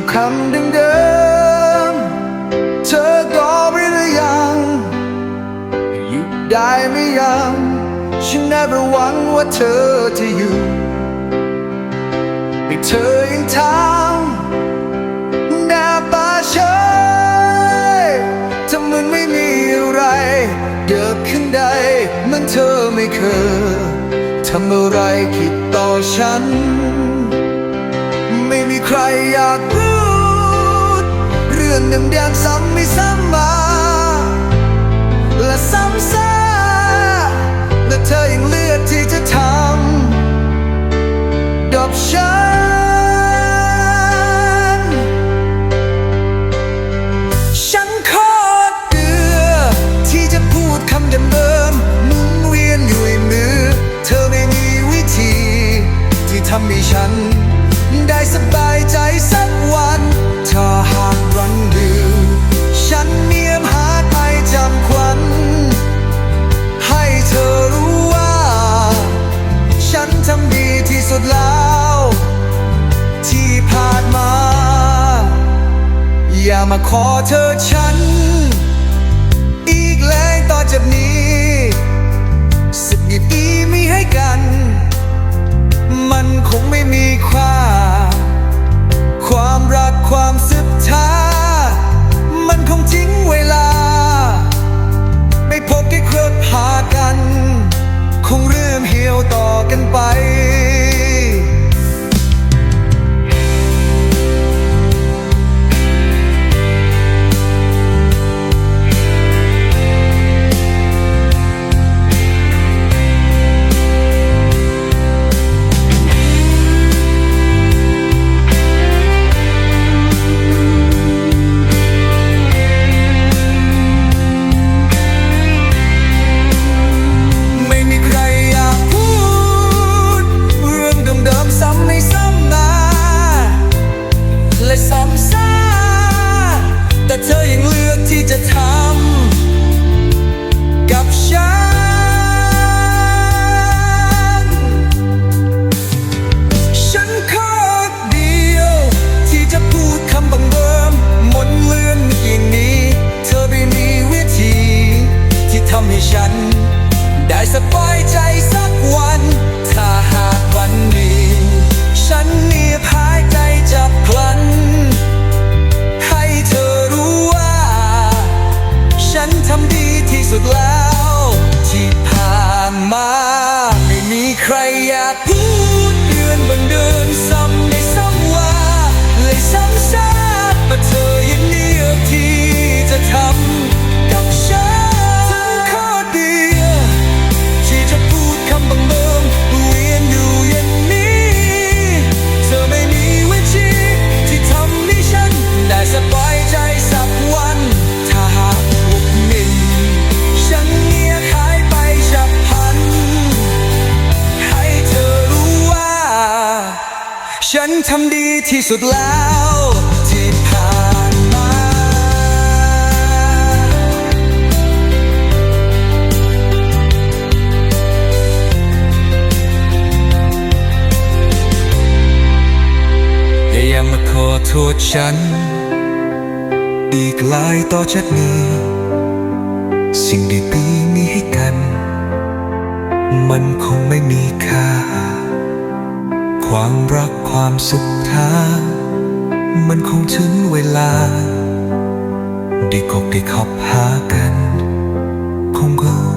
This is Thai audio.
งคำเดิมๆเธอก็ไม่ได้ยังหยุดได้ไม่ยังฉันแอบหวังว่าเธอจะอยู่ให้เธอยังถามหน้าตาเฉยทำเหมือนไม่มีอะไรเกิดขึ้นใดเหมือนเธอไม่เคยทำอะไรคิดต่อฉันไม่มีใครอยากรู้ ương đừng đem sóng mi samba là sóng xa สุดแล้ว ที่ผ่านมา อย่ามาขอเธอฉัน ฉัน ได้สบายใจ ฉันทำดีที่สุดแล้วที่ผ่านมา อย่ามาขอโทษฉัน อีกหลายต่อจากนี้ สิ่งดีๆมีให้กัน มันคงไม่มีค่า ความรักความสุขทามันคงถึงเวลา ได้คบได้คบหากัน คงเออ